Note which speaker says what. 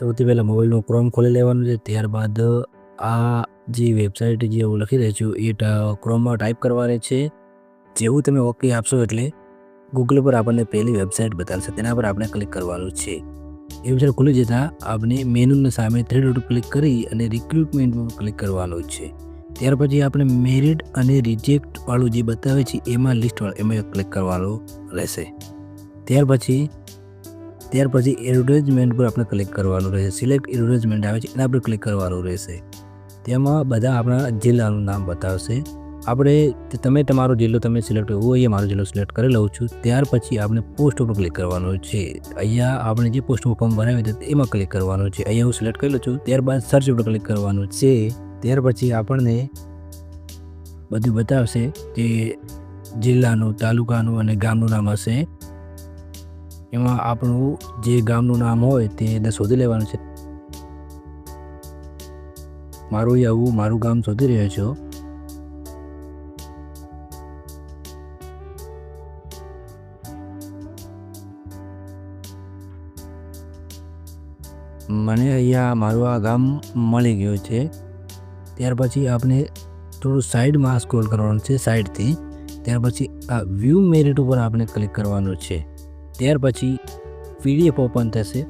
Speaker 1: સૌથી પહેલાં મોબાઈલનું ક્રોમ ખોલી લેવાનું છે. ત્યારબાદ આ જે વેબસાઇટ જે હું લખી રહ્યો છું, એ ક્રોમમાં ટાઈપ કરવાની છે. જેવું તમે ઓકે આપશો એટલે ગૂગલ પર આપણને પહેલી વેબસાઇટ બતાવશે. તેના પર આપણે ક્લિક કરવાનું છે. એ વેબસાઇટ ખુલી જતાં આપણે મેનુની સામે થ્રી ડોટ ક્લિક કરી અને રિક્રુટમેન્ટ ક્લિક કરવાનું છે. ત્યાર પછી આપણે મેરિટ અને રિજેક્ટવાળું જે બતાવે છે, એમાં લિસ્ટ એમાં ક્લિક કરવાનું રહેશે. ત્યાર પછી ત્યાર પછી એડવર્ટાઇઝમેન્ટ પર આપણે ક્લિક કરવાનું રહેશે. સિલેક્ટ એડવર્ટાઇઝમેન્ટ આવે છે, એના પર ક્લિક કરવાનું રહેશે. તેમાં બધા આપણા જિલ્લાનું નામ બતાવશે. આપણે તમે તમારો જિલ્લો તમે સિલેક્ટ હું અહીંયા મારો જિલ્લો સિલેક્ટ કરી લઉં છું. ત્યાર પછી આપણે પોસ્ટ ઉપર ક્લિક કરવાનું છે. અહીંયા આપણે જે પોસ્ટ ફોર્મ ભરાવી હતું એમાં ક્લિક કરવાનું છે. અહીંયા હું સિલેક્ટ કરી લઉં છું. ત્યારબાદ સર્ચ ઉપર ક્લિક કરવાનું છે. ત્યાર પછી આપણને બધું બતાવશે કે જિલ્લાનું, તાલુકાનું અને ગામનું નામ હશે. એમાં આપણું જે ગામનું નામ હોય તે એને શોધી લેવાનું છે. મારું હું મારું ગામ શોધી રહ્યો છું. મને અહીંયા મારું આ ગામ મળી ગયું છે. ત્યાર પછી આપણે થોડું સાઈડમાં સ્ક્રોલ કરવાનું છે, સાઈડથી. ત્યાર પછી આ વ્યૂ મેરિટ ઉપર આપણે ક્લિક કરવાનું છે. ત્યાર પછી પીડીએફ ઓપન થશે.